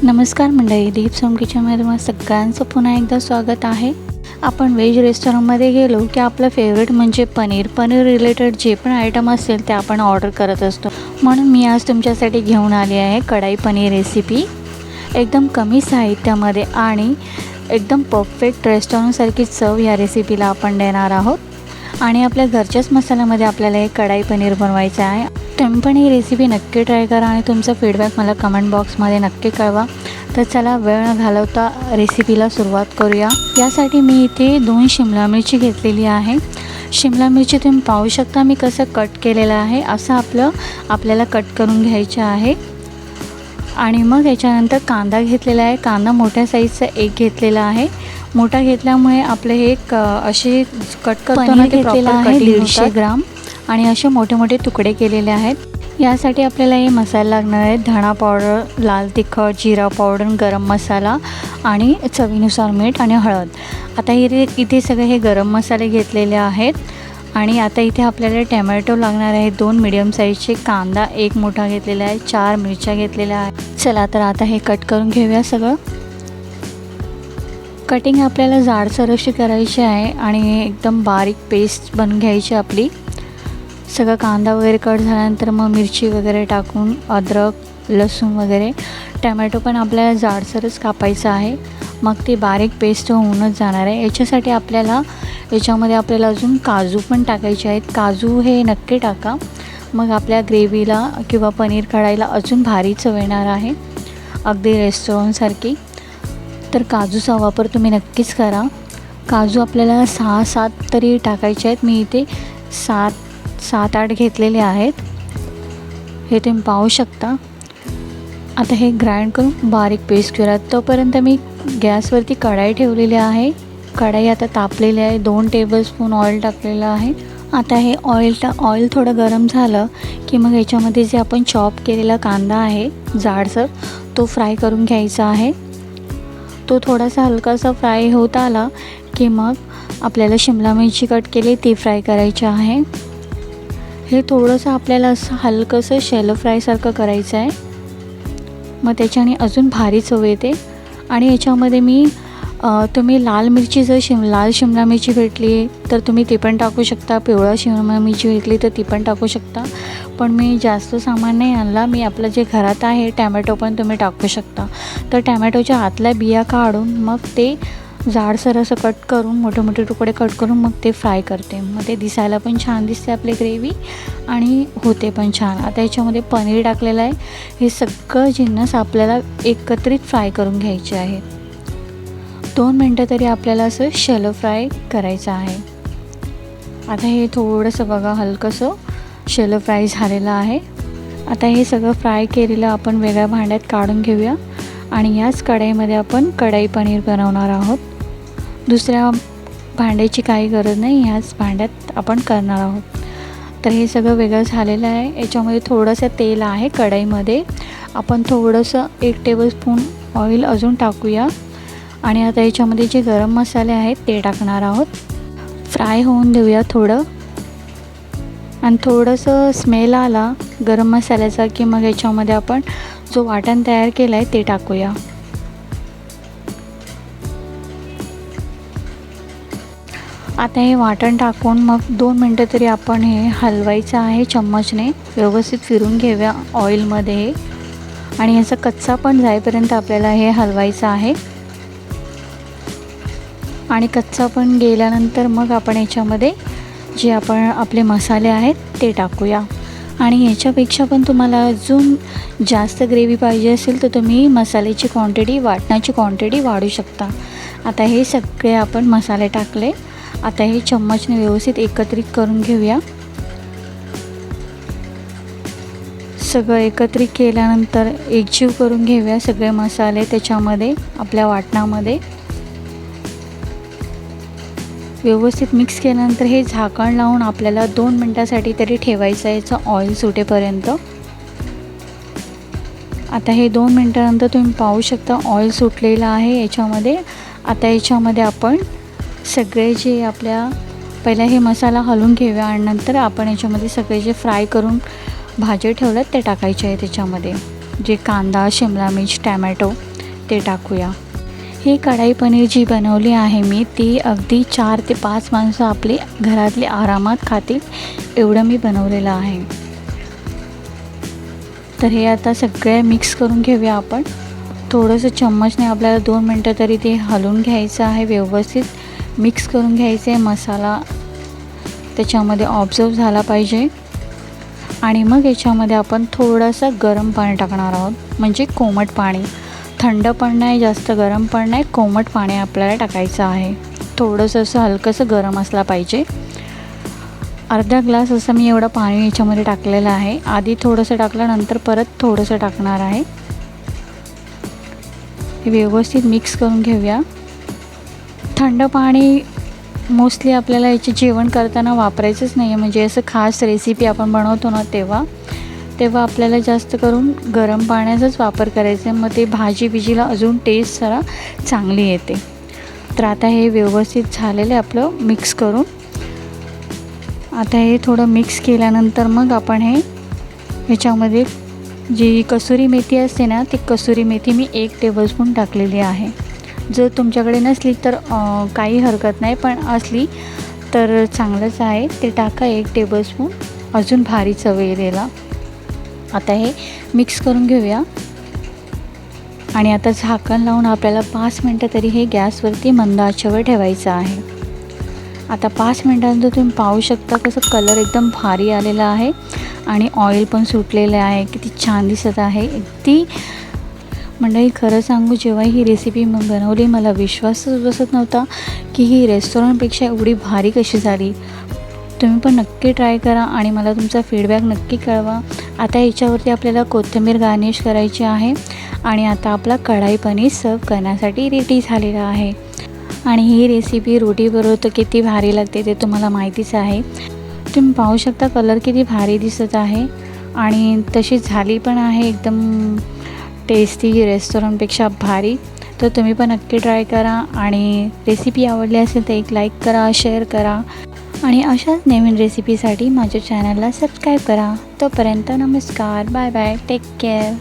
नमस्कार मंडळी दीप सोमकीच्यामध्ये तुम्हाला सगळ्यांचं पुन्हा एकदा स्वागत आहे. आपण व्हेज रेस्टॉरंटमध्ये गेलो की आपलं फेवरेट म्हणजे पनीर. पनीर रिलेटेड जे पण आयटम असेल ते आपण ऑर्डर करत असतो. म्हणून मी आज तुमच्यासाठी घेऊन आली आहे कढाई पनीर रेसिपी एकदम कमी साहित्यामध्ये आणि एकदम परफेक्ट रेस्टॉरंटसारखी चव या रेसिपीला आपण देणार आहोत. आणि आपल्या घरच्याच मसाल्यामध्ये आपल्याला हे कढाई पनीर बनवायचं आहे. तुम्ही पण ही रेसिपी नक्की ट्राय करा आणि तुमचा फीडबॅक मला कमेंट बॉक्समध्ये नक्की कळवा. तर चला वेळ न घालवता रेसिपीला सुरुवात करूया. यासाठी मी इथे दोन शिमला मिरची घेतलेली आहे. शिमला मिरची तुम्ही पाहू शकता मी कसं कट केलेलं आहे. असं आपलं आपल्याला कट करून घ्यायचं आहे. आणि मग याच्यानंतर कांदा घेतलेला आहे. कांदा मोठ्या साईजचा एक घेतलेला आहे. मोठा घेतल्यामुळे आपले हे असे कट करताना घेतलेला आहे दीडशे ग्राम. आणि असे मोठे मोठे तुकडे केलेले आहेत. यासाठी आपल्याला हे मसाले लागणार आहेत. धणा पावडर लाल तिखट जिरा पावडर गरम मसाला आणि चवीनुसार मीठ आणि हळद. आता इथे इथे सगळे हे गरम मसाले घेतलेले आहेत. आणि आता इथे आपल्याला टॅमॅटो लागणार आहे दोन मिडियम साईजचे कांदा एक मोठा घेतलेला आहे. चार मिरच्या घेतलेल्या आहेत. चला तर आता हे कट करून घेऊया सगळं. कटिंग आपल्याला जाडसर अशी करायची आहे आणि एकदम बारीक पेस्ट बनून घ्यायची आपली. सगळं कांदा वगैरे कट झाल्यानंतर मग मिरची वगैरे टाकून अद्रक लसूण वगैरे टमॅटो पण आपल्याला जाडसरच कापायचं आहे. मग ती बारीक पेस्ट होऊनच जाणार आहे. याच्यासाठी आपल्याला याच्यामध्ये आपल्याला अजून काजू पण टाकायचे आहेत. काजू हे नक्की टाका. मग आपल्या ग्रेव्हीला किंवा पनीर काढायला अजून भारी चव येणार आहे. अगदी रेस्टॉरंटसारखी. तर काजूचा वापर तुम्ही नक्कीच करा. काजू आपल्याला सहा सात तरी टाकायचे आहेत. मी इथे सात सात आठ घेतलेले आहेत. हे तुम्ही पाहू शकता. आता हे ग्राइंड करून बारीक पेस्ट करूया तोपर्यंत मी गॅसवरती कढाई ठेवलेली आहे. कढाई आता तापलेली आहे. दोन टेबलस्पून ऑइल टाकलेलं आहे. आता हे ऑइल टा ऑइल थोडं गरम झालं की मग याच्यामध्ये जे आपण चॉप केलेला कांदा आहे जाडसर तो फ्राय करून घ्यायचा आहे. तो थोडासा हलकासा फ्राय होत आला की मग आपल्याला शिमला मिरची कट केली ती फ्राय करायची आहे. हे थोडंसं आपल्याला असं हलकंसं शॅलो फ्रायसारखं करायचं आहे. मग त्याच्याने अजून भारी चव येते. आणि याच्यामध्ये मी तुम्ही लाल मिरची जर शिम लाल शिमला मिरची भेटली तर तुम्ही ती पण टाकू शकता. पिवळा शिमला मिरची भेटली तर ती पण टाकू शकता. पण मी जास्त सामान नाही आणला. मी आपलं जे घरात आहे टॅमॅटो पण तुम्ही टाकू शकता. तर टॅमॅटोच्या आतल्या बिया काढून मग ते जाडसर असं कट करून मोठे मोठे तुकडे कट करून मग ते फ्राय करते. मग ते दिसायला पण छान दिसते आपली ग्रेव्ही आणि होते पण छान. आता याच्यामध्ये पनीर टाकलेलं आहे. हे सगळं जिन्नस आपल्याला एकत्रित फ्राय करून घ्यायचे आहे. दोन मिनटं तरी आपल्याला असं शेलो फ्राय करायचं आहे. आता हे थोडंसं बघा हलकंसं शेलो फ्राय झालेलं आहे. आता हे सगळं फ्राय केलेलं आपण वेगळ्या भांड्यात काढून घेऊया. आणि याच कढईमध्ये आपण कढई पनीर बनवणार आहोत. दुसऱ्या भांड्याची काही गरज नाही ह्याच भांड्यात आपण करणार आहोत. तर हे सगळं वेगळं झालेलं आहे. याच्यामध्ये थोडंसं तेल आहे कढईमध्ये. आपण थोडंसं एक टेबलस्पून ऑइल अजून टाकूया. आणि आता याच्यामध्ये जे गरम मसाले आहेत ते टाकणार आहोत. फ्राय होऊन देऊया थोडं. आणि थोडंसं स्मेल आला गरम मसाल्याचा की मग याच्यामध्ये आपण जो वाटण तयार केला आहे ते टाकूया. आता हे वाटण टाकून मग दोन मिनटं तरी आपण हे हलवायचं आहे चम्मचने. व्यवस्थित फिरून घेऊया ऑइलमध्ये आणि ह्याचा कच्चा पण जाईपर्यंत आपल्याला हे हलवायचं आहे. आणि कच्चा पण गेल्यानंतर मग आपण याच्यामध्ये जे आपण आपले मसाले आहेत ते टाकूया. आणि याच्यापेक्षा पण तुम्हाला अजून जास्त ग्रेव्ही पाहिजे असेल तर तुम्ही मसाल्याची क्वांटिटी वाटणाची क्वांटिटी वाढू शकता. आता हे सगळे आपण मसाले टाकले. आता हे चम्मचने व्यवस्थित एकत्रित करून घेऊया. सगळं एकत्रित केल्यानंतर एकजीव करून घेऊया सगळे मसाले त्याच्यामध्ये आपल्या वाटणामध्ये. व्यवस्थित मिक्स केल्यानंतर हे झाकण लावून आपल्याला दोन मिनटासाठी तरी ठेवायचं आहे याचं ऑइल सुटेपर्यंत. आता हे दोन मिनटानंतर तुम्ही पाहू शकता ऑइल सुटलेलं आहे याच्यामध्ये. आता याच्यामध्ये आपण सगळे जे आपल्या पहिला हे मसाला हलवून घेऊया आणि नंतर आपण याच्यामध्ये सगळे जे फ्राय करून भाज्या ठेवल्यात ते टाकायचे आहे त्याच्यामध्ये. जे कांदा शिमला मिर्च टॅमॅटो ते टाकूया. ही कढाई पनीर जी बनवली आहे मी ती अगदी चार ते पाच माणसं आपली घरातली आरामात खातील एवढं मी बनवलेलं आहे. तर हे आता सगळे मिक्स करून घेऊया आपण. थोडंसं चम्मचने आपल्याला दोन मिनटं तरी ते हलवून घ्यायचं आहे व्यवस्थित. मिक्स करून घ्यायचं आहे मसाला. त्याच्यामध्ये ऑब्झर्व झाला पाहिजे. आणि मग याच्यामध्ये आपण थोडंसं गरम पाणी टाकणार आहोत. म्हणजे कोमट पाणी. थंड पण नाही जास्त गरम पण नाही. कोमट पाणी आपल्याला टाकायचं आहे. थोडंसं असं हलकंसं गरम असला पाहिजे. अर्धा ग्लास असं मी एवढं पाणी याच्यामध्ये टाकलेलं आहे. आधी थोडंसं टाकल्यानंतर परत थोडंसं टाकणार आहे. हे व्यवस्थित मिक्स करून घेऊया. थंड पाणी मोस्टली आपल्याला याचे जेवण करताना वापरायचंच नाही आहे म्हणजे असं खास रेसिपी आपण बनवतो ना तेव्हा तेव्हा आपल्याला जास्त करून गरम पाण्याचाच वापर करायचा आहे. मग ते भाजी बिजीला अजून टेस्ट जरा चांगली येते. तर आता हे व्यवस्थित झालेलं आहे आपलं मिक्स करून. आता हे थोडं मिक्स केल्यानंतर मग आपण हे ह्याच्यामध्ये जी कसुरी मेथी असते ना ती कसुरी मेथी मी एक टेबलस्पून टाकलेली आहे. जर तुमच्याकडे नसली तर काही हरकत नाही. पण असली तर चांगलंच आहे. ते टाका एक टेबलस्पून अजून भारी चव येईल आता हे मिक्स करून घेऊया. आणि आता झाकण लावून आपल्याला पाच मिनटं तरी हे गॅसवरती मंद आचेवर ठेवायचं आहे. आता पाच मिनटानंतर तुम्ही पाहू शकता कसं कलर एकदम भारी आलेला आहे. आणि ऑइल पण सुटलेलं आहे. किती छान दिसत आहे. अगदी मंडळी खरं सांगू जेव्हा ही रेसिपी मग बनवली मला विश्वासच बसत नव्हता की ही रेस्टॉरंटपेक्षा एवढी भारी कशी झाली. तुम्ही पण नक्की ट्राय करा आणि मला तुमचा फीडबॅक नक्की कळवा. आता याच्यावरती आपल्याला कोथिंबीर गार्निश करायची आहे आणि आता आपला कढाई पनीर सर्व करण्यासाठी रेडी झालेला आहे. आणि ही रेसिपी रोटीबरोबर तर किती भारी लागते ते तुम्हाला माहितीच आहे. तुम्ही पाहू शकता कलर किती भारी दिसत आहे. आणि तशी झाली पण आहे एकदम टेस्टी रेस्टॉरंटपेक्षा भारी तर तुम्ही पण नक्की ट्राय करा आणि रेसिपी आवडली असेल तर एक लाईक करा शेअर करा. आणि अशाच नवीन रेसिपीसाठी माझ्या चॅनलला सबस्क्राईब करा. तोपर्यंत नमस्कार बाय बाय टेक केअर